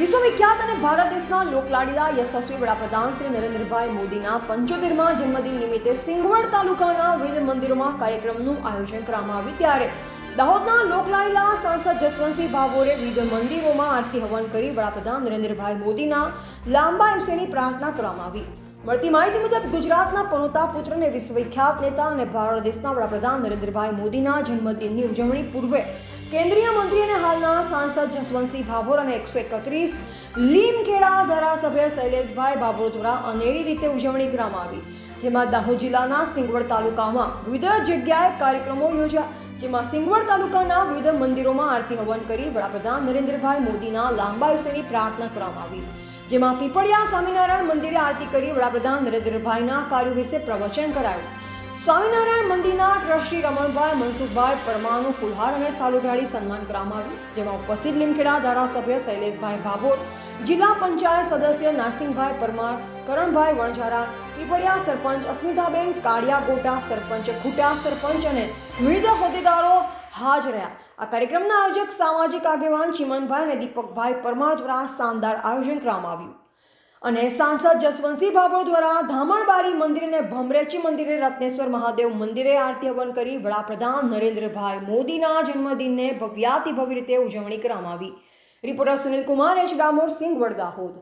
વિશ્વવિખ્યાત અને ભારત દેશના લોકલાડીલા યશસ્વી વડાપ્રધાન શ્રી નરેન્દ્રભાઈ મોદીના પંચોતેરમાં જન્મદિન નિમિત્તે સિંગવડ તાલુકાના વિવિધ મંદિરોમાં કાર્યક્રમનું આયોજન કરવામાં આવ્યું ત્યારે દાહોદના લોકલાડીલા સાંસદ જસવંતસિંહ ભાભોરે વિવિધ મંદિરોમાં આરતી હવન કરી વડાપ્રધાન નરેન્દ્રભાઈ મોદીના લાંબા આયુષ્યની પ્રાર્થના કરવામાં આવી. મળતી માહિતી મુજબ ગુજરાતના પનોતા પુત્રને વિશ્વવિખ્યાત નેતા અને ભારત દેશના વડાપ્રધાન નરેન્દ્રભાઈ મોદીના જન્મદિનની ઉજવણી પૂર્વે કેન્દ્રીય મંત્રી અને હાલના સાંસદ જસવંતસિંહ ભાભોર અને એકસો એકત્રીસ લીમખેડા ધારાસભ્ય શૈલેષભાઈ ભાભોર દ્વારા અનેરી રીતે ઉજવણી કરવામાં આવી, જેમાં દાહોદ જિલ્લાના સિંગવડ તાલુકામાં વિવિધ જગ્યાએ કાર્યક્રમો યોજાયા જેમાં સિંગવડ તાલુકાના વિવિધ મંદિરોમાં આરતી હવન કરી વડાપ્રધાન નરેન્દ્રભાઈ મોદીના લાંબા આયુષ્યની પ્રાર્થના કરવામાં આવી. જેમાં પીપળિયા સ્વામિનારાયણ મંદિરે આરતી કરી વડાપ્રધાન નરેન્દ્રભાઈના કાર્યો વિશે પ્રવચન કરાયું. સ્વામિનારાયણ મંદિરના ટ્રસ્ટી રમણભાઈ, મનસુખભાઈ પરમારનું કુલ્હાર અને સાલુઢાળી સન્માન કરવામાં આવ્યું. જેમાં ઉપસ્થિત લીમખેડા ધારાસભ્ય શૈલેષભાઈ ભાભોર, જિલ્લા પંચાયત સદસ્ય નારસિંહભાઈ પરમાર, કરણભાઈ વણઝારા, પીપળિયા સરપંચ અસ્મિતાબેન, કાળિયા ગોટા સરપંચ ખૂટા સરપંચ અને વિવિધ હોદ્દેદારો હાજર રહ્યા. આ કાર્યક્રમના આયોજક સામાજિક આગેવાન ચિમનભાઈ અને દીપકભાઈ પરમાર દ્વારા શાનદાર આયોજન કરવામાં આવ્યું. અને સાંસદ જસવંતસિંહ ભાભોર દ્વારા ધામણબારી મંદિર અને ભમરેચી મંદિરે રત્નેશ્વર મહાદેવ મંદિરે આરતી હવન કરી વડાપ્રધાન નરેન્દ્રભાઈ મોદીના જન્મદિનને ભવ્યાતિભવ્ય રીતે ઉજવણી કરવામાં આવી. Reporter Sunil Kumar, H Damor, Singh વડદાહોદ